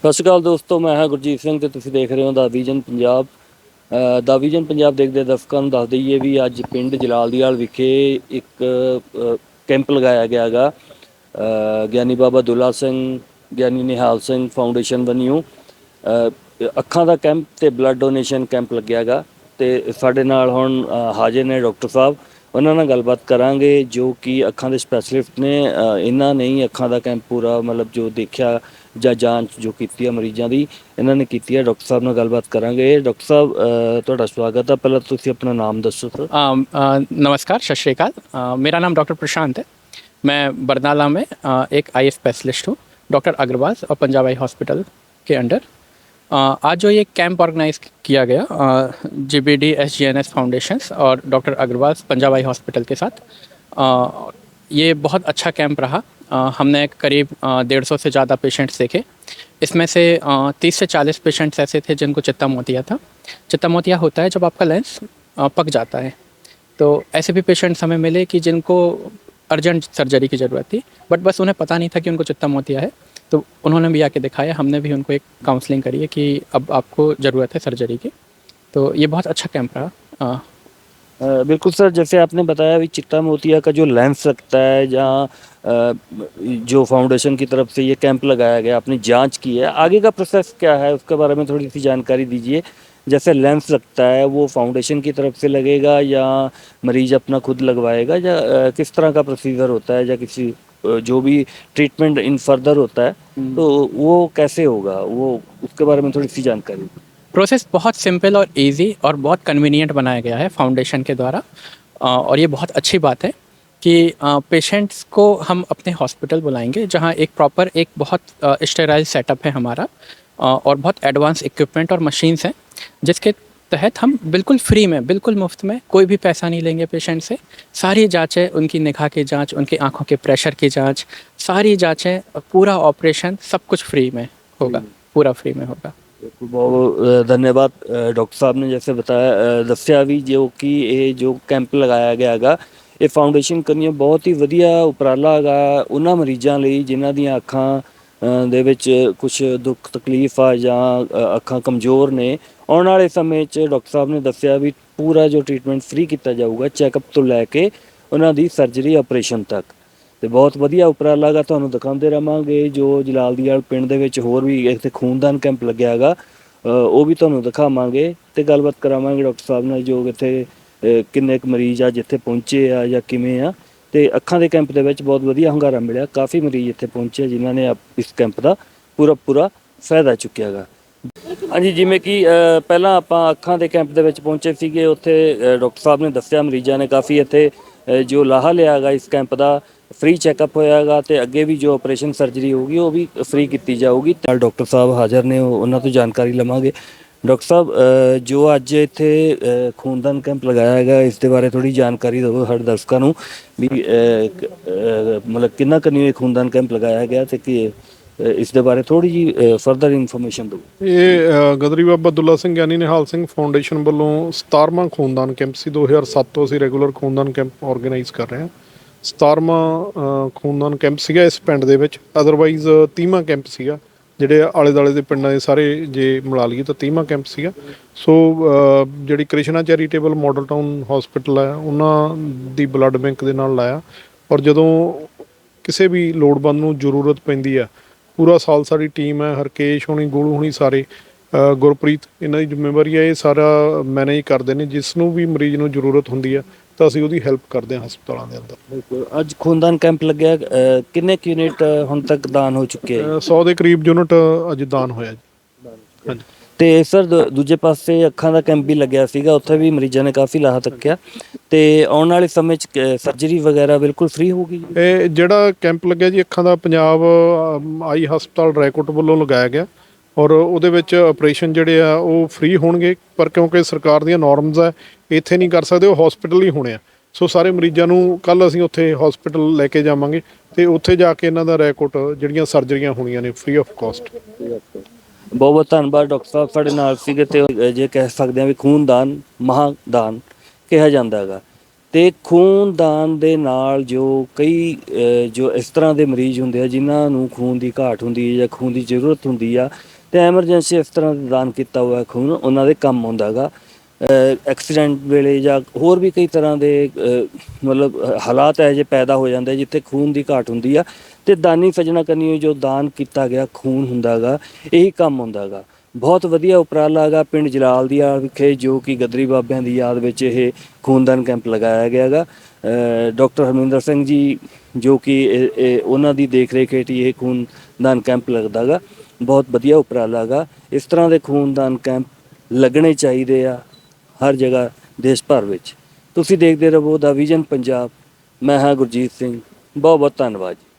ਸਤਿ ਸ਼੍ਰੀ ਅਕਾਲ ਦੋਸਤੋ, ਮੈਂ ਹਾਂ ਗੁਰਜੀਤ ਸਿੰਘ ਤੇ ਤੁਸੀਂ ਦੇਖ ਰਹੇ ਹੋ ਦਾ ਵਿਜ਼ਨ ਪੰਜਾਬ। ਦਾ ਵਿਜ਼ਨ ਪੰਜਾਬ ਦੇਖਦੇ ਦਰਸ਼ਕਾਂ ਨੂੰ ਦੱਸ ਦਈਏ ਵੀ ਅੱਜ ਪਿੰਡ ਜਲਾਲਦੀਵਾਲ ਵਿਖੇ ਇੱਕ ਕੈਂਪ ਲਗਾਇਆ ਗਿਆ ਹੈਗਾ। ਗਿਆਨੀ ਬਾਬਾ ਦੁੱਲਾ ਸਿੰਘ, ਗਿਆਨੀ ਨਿਹਾਲ ਸਿੰਘ ਫਾਊਂਡੇਸ਼ਨ ਵਨਿਊ ਅੱਖਾਂ ਦਾ ਕੈਂਪ ਤੇ ਬਲੱਡ ਡੋਨੇਸ਼ਨ ਕੈਂਪ ਲੱਗਿਆ ਹੈਗਾ ਤੇ ਸਾਡੇ ਨਾਲ ਹੁਣ ਹਾਜ਼ਰ ਨੇ ਡਾਕਟਰ ਸਾਹਿਬ। ਉਹਨਾਂ ਨਾਲ ਗੱਲਬਾਤ ਕਰਾਂਗੇ ਜੋ ਕਿ ਅੱਖਾਂ ਦੇ ਸਪੈਸ਼ਲਿਸਟ ਨੇ ਅ, ਇਹਨਾਂ ਨੇ ਹੀ ਅੱਖਾਂ ਦਾ ਕੈਂਪ ਪੂਰਾ ਮਤਲਬ ਜੋ ਦੇਖਿਆ ਜਾਂ ਜਾਂਚ ਜੋ ਕੀਤੀ ਹੈ ਮਰੀਜ਼ਾਂ ਦੀ ਇਹਨਾਂ ਨੇ ਕੀਤੀ ਹੈ ਡਾਕਟਰ ਸਾਹਿਬ ਨਾਲ ਗੱਲਬਾਤ ਕਰਾਂਗੇ ਡਾਕਟਰ ਸਾਹਿਬ ਅ, ਤੁਹਾਡਾ ਸਵਾਗਤ ਹੈ ਪਹਿਲਾਂ ਤੁਸੀਂ ਆਪਣਾ ਨਾਮ ਦੱਸੋ ਸਰ अम, अ, नमस्कार सत श्रीकाल अ, मेरा नाम डॉक्टर प्रशांत है मैं बरनाला में अ, एक आई स्पेशलिस्ट हूँ डॉक्टर अग्रवाल और पंजाब आई हॉस्पिटल के अंडर अ, आज जो ये कैंप ऑर्गेनाइज किया गया G B D S G N S foundations और doctor Agarwal Punjab eye hospital के साथ ये बहुत अच्छा कैंप रहा। हमने करीब डेढ़ सौ से ज़्यादा पेशेंट्स देखे। इसमें से तीस से चालीस पेशेंट्स ऐसे थे जिनको चित्ता मोतिया था। चित्ता मोतिया होता है जब आपका लेंस पक जाता है। तो ऐसे भी पेशेंट्स हमें मिले कि जिनको अर्जेंट सर्जरी की ज़रूरत थी, बट बस उन्हें पता नहीं था कि उनको चित्ता मोतिया है। तो उन्होंने भी आके दिखाया, हमने भी उनको एक काउंसलिंग करी है कि अब आपको ज़रूरत है सर्जरी की। तो ये बहुत अच्छा कैंप रहा। बिल्कुल सर, जैसे आपने बताया भी चिट्टा मोतिया का जो लेंस लगता है, जहाँ जो फाउंडेशन की तरफ़ से ये कैंप लगाया गया, आपने जाँच की है। आगे का प्रोसेस क्या है, उसके बारे में थोड़ी सी जानकारी दीजिए। जैसे लेंस लगता है, वो फाउंडेशन की तरफ़ से लगेगा या मरीज़ अपना खुद लगवाएगा, या किस तरह का प्रोसीजर होता है, या किसी जो भी ट्रीटमेंट इन फर्दर होता है तो वो कैसे होगा? वो उसके बारे में थोड़ी सी जानकारी। प्रोसेस बहुत सिंपल और इजी और बहुत कन्वीनियंट बनाया गया है फाउंडेशन के द्वारा। और ये बहुत अच्छी बात है कि पेशेंट्स को हम अपने हॉस्पिटल बुलाएँगे जहाँ एक प्रॉपर एक बहुत स्टेराइल सेटअप है हमारा। और बहुत एडवांस इक्विपमेंट और मशीन्स हैं जिसके तहत हम बिल्कुल फ्री में बिल्कुल मुफ्त में कोई भी पैसा नहीं लेंगे पेशेंट से सारी जांचें उनकी निगाह की जांच उनकी आंखों के प्रेशर की जांच सारी जांचें पूरा ऑपरेशन सब कुछ फ्री में होगा पूरा फ्री में होगा ਬਿਲਕੁਲ ਬਹੁਤ ਅ, ਧੰਨਵਾਦ ਅ, ਡਾਕਟਰ ਸਾਹਿਬ ਨੇ ਜੈਸੇ ਬਤਾਇਆ ਅ, ਦੱਸਿਆ ਵੀ ਜੋ ਕਿ ਇਹ ਜੋ ਕੈਂਪ ਲਗਾਇਆ ਗਿਆ ਹੈਗਾ ਇਹ ਫਾਊਂਡੇਸ਼ਨ ਕਰਨੀਆਂ ਬਹੁਤ ਹੀ ਵਧੀਆ ਉਪਰਾਲਾ ਹੈਗਾ ਉਹਨਾਂ ਮਰੀਜ਼ਾਂ ਲਈ ਜਿਨ੍ਹਾਂ ਦੀਆਂ ਅੱਖਾਂ ਅ, ਦੇ ਵਿੱਚ ਕੁਝ ਦੁੱਖ ਤਕਲੀਫ ਆ ਜਾਂ ਅੱਖਾਂ ਕਮਜ਼ੋਰ ਨੇ, ਆਉਣ ਵਾਲੇ ਸਮੇਂ 'ਚ ਡਾਕਟਰ ਸਾਹਿਬ ਨੇ ਦੱਸਿਆ ਵੀ ਪੂਰਾ ਜੋ ਟ੍ਰੀਟਮੈਂਟ ਫ੍ਰੀ ਕੀਤਾ ਜਾਊਗਾ, ਚੈੱਕਅਪ ਤੋਂ ਲੈ ਕੇ ਉਹਨਾਂ ਦੀ ਸਰਜਰੀ ਆਪਰੇਸ਼ਨ ਤੱਕ। ਤੇ ਬਹੁਤ ਵਧੀਆ ਉਪਰਾਲਾ ਗਾ, ਤੁਹਾਨੂੰ ਦਿਖਾਉਂਦੇ ਰਵਾਂਗੇ, ਜੋ ਜਲਾਲ ਜਲਾਲਦੀਵਾਲ ਪਿੰਡ ਦੇ ਵਿੱਚ ਹੋਰ ਵੀ ਇੱਥੇ ਖੂਨਦਾਨ ਕੈਂਪ ਲੱਗਿਆ ਹੈਗਾ ਉਹ ਵੀ ਤੁਹਾਨੂੰ ਦਿਖਾਵਾਂਗੇ ਤੇ ਗੱਲਬਾਤ ਕਰਾਵਾਂਗੇ ਡਾਕਟਰ ਸਾਹਿਬ ਨਾਲ ਜੋ ਇੱਥੇ ਕਿੰਨੇ ਕੁ ਮਰੀਜ਼ ਆ, ਜਿੱਥੇ ਪਹੁੰਚੇ ਆ ਜਾਂ ਕਿਵੇਂ ਆ। ਤੇ ਅੱਖਾਂ ਦੇ ਕੈਂਪ ਦੇ ਵਿੱਚ ਬਹੁਤ ਵਧੀਆ ਹੰਗਾਰਾ ਮਿਲਿਆ। ਕਾਫੀ ਮਰੀਜ਼ ਇੱਥੇ ਪਹੁੰਚੇ ਜਿਨ੍ਹਾਂ ਨੇ ਆਪ- ਇਸ ਕੈਂਪ ਦਾ ਪੂਰਾ ਪੂਰਾ ਫਾਇਦਾ ਚੁੱਕਿਆ ਹੈਗਾ ਹਾਂਜੀ, ਜਿਵੇਂ ਕਿ ਪਹਿਲਾਂ ਆਪਾਂ ਅੱਖਾਂ ਦੇ ਕੈਂਪ ਦੇ ਵਿੱਚ ਪਹੁੰਚੇ ਸੀਗੇ, ਉੱਥੇ ਡਾਕਟਰ ਸਾਹਿਬ ਨੇ ਦੱਸਿਆ ਮਰੀਜ਼ਾਂ ਨੇ ਕਾਫੀ ਇੱਥੇ ਜੋ ਲਾਹਾ ਲਿਆ ਹੈਗਾ ਇਸ ਕੈਂਪ ਦਾ, ਫ੍ਰੀ ਚੈੱਕਅਪ ਹੋਇਆਗਾ ਤੇ ਅੱਗੇ ਵੀ ਜੋ ਆਪਰੇਸ਼ਨ ਸਰਜਰੀ ਹੋਊਗੀ, ਉਹ ਵੀ ਫ੍ਰੀ ਕੀਤੀ ਜਾਊਗੀ। ਤਾਂ ਡਾਕਟਰ ਸਾਹਿਬ ਹਾਜ਼ਰ ਨੇ, ਉਹ- ਉਹਨਾਂ ਤੋਂ ਜਾਣਕਾਰੀ ਲਵਾਂਗੇ। ਡਾਕਟਰ ਸਾਹਿਬ ਜੋ ਅੱਜ ਇੱਥੇ ਖੂਨਦਾਨ ਕੈਂਪ ਲਗਾਇਆ ਹੈਗਾ, ਇਸ ਦੇ ਬਾਰੇ ਥੋੜੀ ਜਾਣਕਾਰੀ ਦਿਓ ਸਾਡੇ ਦਰਸ਼ਕਾਂ ਨੂੰ ਵੀ ਮਤਲਬ ਕਿੰਨਾ ਕਨੀ ਇਹ ਖੂਨਦਾਨ ਕੈਂਪ ਲਗਾਇਆ ਗਿਆ ਤੇ ਕਿ ਇਸ ਦੇ ਬਾਰੇ ਥੋੜੀ ਜੀ ਫਰਦਰ ਇਨਫੋਰਮੇਸ਼ਨ ਦਿਓ। ਇਹ ਗਦਰੀ ਬਾਬਾ ਦੁੱਲਾ ਸਿੰਘ ਗਿਆਨੀ ਨਿਹਾਲ ਸਿੰਘ ਫਾਊਂਡੇਸ਼ਨ ਵੱਲੋਂ 17ਵਾਂ ਖੂਨਦਾਨ ਕੈਂਪ ਸੀ। 2007 ਤੋਂ ਅਸੀਂ ਰੈਗੂਲਰ ਖੂਨਦਾਨ ਕੈਂਪ ਆਰਗੇਨਾਈਜ਼ ਕਰ ਰਹੇ ਹਾਂ। 17ਵਾਂ ਖੂਨਦਾਨ ਕੈਂਪ ਸੀਗਾ ਇਸ ਪਿੰਡ ਦੇ ਵਿੱਚ। ਅਦਰਵਾਈਜ਼ 30ਵਾਂ ਕੈਂਪ ਸੀਗਾ। ਜਿਹੜੇ ਆਲੇ ਦਾਲੇ ਦੇ ਪਿੰਡਾਂ ਦੇ ਸਾਰੇ ਜੇ ਮਿਲਾ ਲਈਏ ਤਾਂ 30ਵਾਂ ਕੈਂਪ ਸੀਗਾ। ਸੋ ਜਿਹੜੀ Krishna charitable model town hospital ਹੈ ਉਹਨਾਂ ਦੀ ਬਲੱਡ ਬੈਂਕ ਦੇ ਨਾਲ ਲਾਇਆ। ਔਰ ਜਦੋਂ ਕਿਸੇ ਵੀ ਲੋੜਵੰਦ ਨੂੰ ਜ਼ਰੂਰਤ ਪੈਂਦੀ ਆ, ਪੂਰਾ ਸਾਲ ਸਾਡੀ ਟੀਮ ਹੈ ਹਰਕੇਸ਼ ਹੋਣੀ, ਗੋਲੂ ਹੋਣੀ ਸਾਰੇ ਗੁਰਪ੍ਰੀਤ, ਇਹਨਾਂ ਦੀ ਜ਼ਿੰਮੇਵਾਰੀ ਹੈ ਇਹ ਸਾਰਾ ਮੈਨੇਜ ਕਰਦੇ ਨੇ, ਜਿਸ ਨੂੰ ਵੀ ਮਰੀਜ਼ ਨੂੰ ਜ਼ਰੂਰਤ ਹੁੰਦੀ ਹੈ ਤਾਂ ਅਸੀਂ ਉਹਦੀ ਹੈਲਪ ਕਰਦੇ ਹਾਂ ਹਸਪਤਾਲਾਂ ਦੇ ਅੰਦਰ। ਬਿਲਕੁਲ। ਅੱਜ ਖੂਨਦਾਨ ਕੈਂਪ ਲੱਗਿਆ ਅ, ਕਿੰਨੇ ਕੁ ਯੂਨਿਟ ਅ, ਹੁਣ ਤੱਕ ਦਾਨ ਹੋ ਚੁੱਕੇ ਆ ਅ, 100 ਦੇ ਕਰੀਬ ਯੂਨਿਟ ਅੱਜ ਦਾਨ ਹੋਇਆ ਜੀ। ਹਾਂਜੀ। ਤੇ ਸਰ ਦੂਜੇ ਪਾਸੇ ਅੱਖਾਂ ਦਾ ਕੈਂਪ ਵੀ ਲੱਗਿਆ ਸੀਗਾ ਉੱਥੇ ਵੀ ਮਰੀਜ਼ਾਂ ਨੇ ਕਾਫੀ ਲਾਹਾ ਤੱਕਿਆ। ਤੇ ਆਉਣ ਵਾਲੇ ਸਮੇਂ 'ਚ ਸਰਜਰੀ ਵਗੈਰਾ ਬਿਲਕੁਲ ਫ੍ਰੀ ਹੋਊਗੀ ਇਹ ਜਿਹੜਾ ਕੈਂਪ ਲੱਗਿਆ ਜੀ ਅੱਖਾਂ ਦਾ ਪੰਜਾਬ ਅਮ, ਆਈ ਹਸਪਤਾਲ ਰੈਕੋਟ ਵੱਲੋਂ ਲਗਾਇਆ ਗਿਆ। ਔਰ ਉਹਦੇ ਵਿੱਚ ਆਪਰੇਸ਼ਨ ਜਿਹੜੇ ਆ, ਉਹ ਫ੍ਰੀ ਹੋਣਗੇ, ਪਰ ਕਿਉਂਕਿ ਸਰਕਾਰ ਦੀਆਂ ਨਾਰਮਸ ਆ, ਇੱਥੇ ਨਹੀਂ ਕਰ ਸਕਦੇ, ਉਹ ਹਸਪੀਟਲ ਹੀ ਹੋਣੇ ਆ। ਸੋ ਸਾਰੇ ਮਰੀਜ਼ਾਂ ਨੂੰ ਕੱਲ ਅਸੀਂ ਉੱਥੇ ਹਸਪੀਟਲ ਲੈ ਕੇ ਜਾਵਾਂਗੇ ਤੇ ਉੱਥੇ ਜਾ ਕੇ ਇਹਨਾਂ ਦਾ ਰੈਕੋਟ ਜਿਹੜੀਆਂ ਸਰਜਰੀਆਂ ਹੋਣੀਆਂ ਨੇ ਫ੍ਰੀ ਆਫ ਕਾਸਟ ਬਹੁਤ ਬਹੁਤ ਧੰਨਵਾਦ ਡਾਕਟਰ ਸਾਹਿਬ, ਸਾਡੇ ਨਾਲ ਸੀਗੇ ਤੇ ਜੇ ਕਹਿ ਸਕਦੇ ਹਾਂ ਵੀ ਖੂਨਦਾਨ, ਮਹਾਦਾਨ ਕਿਹਾ ਜਾਂਦਾ ਹੈਗਾ। ਤੇ ਖੂਨਦਾਨ ਦੇ ਨਾਲ ਜੋ ਕਈ ਜੋ ਇਸ ਤਰ੍ਹਾਂ ਦੇ ਮਰੀਜ਼ ਹੁੰਦੇ ਆ, ਜਿਨ੍ਹਾਂ ਨੂੰ ਖੂਨ ਦੀ ਘਾਟ ਹੁੰਦੀ ਹੈ ਜਾਂ ਖੂਨ ਦੀ ਜ਼ਰੂਰਤ ਹੁੰਦੀ ਆ ਤੇ ਐਮਰਜੈਂਸੀ ਇਸ ਤਰ੍ਹਾਂ ਦਾ ਦਾਨ ਕੀਤਾ ਹੋਇਆ ਖੂਨ ਉਹਨਾਂ ਦੇ ਕੰਮ ਆਉਂਦਾ ਹੁੰਦਾਗਾ ਐਕਸੀਡੈਂਟ ਵੇਲੇ ਜਾਂ ਹੋਰ ਵੀ ਕਈ ਤਰ੍ਹਾਂ ਦੇ ਮਤਲਬ ਹਾਲਾਤ ਹੈ ਜੇ ਪੈਦਾ ਹੋ ਜਾਂਦੇ ਜਿੱਥੇ ਖੂਨ ਦੀ ਘਾਟ ਹੁੰਦੀ ਆ ਤੇ ਦਾਨੀ ਸਜਣਾ ਕਰਨੀ ਜੋ ਦਾਨ ਕੀਤਾ ਗਿਆ ਖੂਨ ਹੁੰਦਾਗਾ ਇਹੀ ਕੰਮ ਹੁੰਦਾਗਾ ਬਹੁਤ ਵਧੀਆ ਉਪਰਾਲਾ ਹੈਗਾ ਪਿੰਡ ਜਲਾਲ ਦੀ ਆ ਵਿਖੇ ਜੋ ਕਿ ਗਦਰੀ ਬਾਬਿਆਂ ਦੀ ਯਾਦ ਵਿੱਚ ਇਹ ਖੂਨਦਾਨ ਕੈਂਪ ਲਗਾਇਆ ਗਿਆ ਹੈਗਾ ਅ, ਡਾਕਟਰ ਹਰਮਿੰਦਰ ਸਿੰਘ ਜੀ ਜੋ ਕਿ ਉਹਨਾਂ ਦੀ ਦੇਖ ਰੇਖ ਹੇਠ ਹੀ ਇਹ ਖੂਨਦਾਨ ਕੈਂਪ ਲੱਗਦਾਗਾ। ਬਹੁਤ ਵਧੀਆ ਉਪਰਾਲਾ ਹੈਗਾ ਇਸ ਤਰ੍ਹਾਂ ਦੇ ਖੂਨਦਾਨ ਕੈਂਪ ਲੱਗਣੇ ਚਾਹੀਦੇ ਆ ਹਰ ਜਗ੍ਹਾ ਦੇਸ਼ ਭਰ ਵਿੱਚ। ਤੁਸੀਂ ਦੇਖਦੇ ਰਹੋ ਦਾ ਵਿਜ਼ਨ ਪੰਜਾਬ। ਮੈਂ ਹਾਂ ਗੁਰਜੀਤ ਸਿੰਘ। ਬਹੁਤ ਬਹੁਤ ਧੰਨਵਾਦ ਜੀ।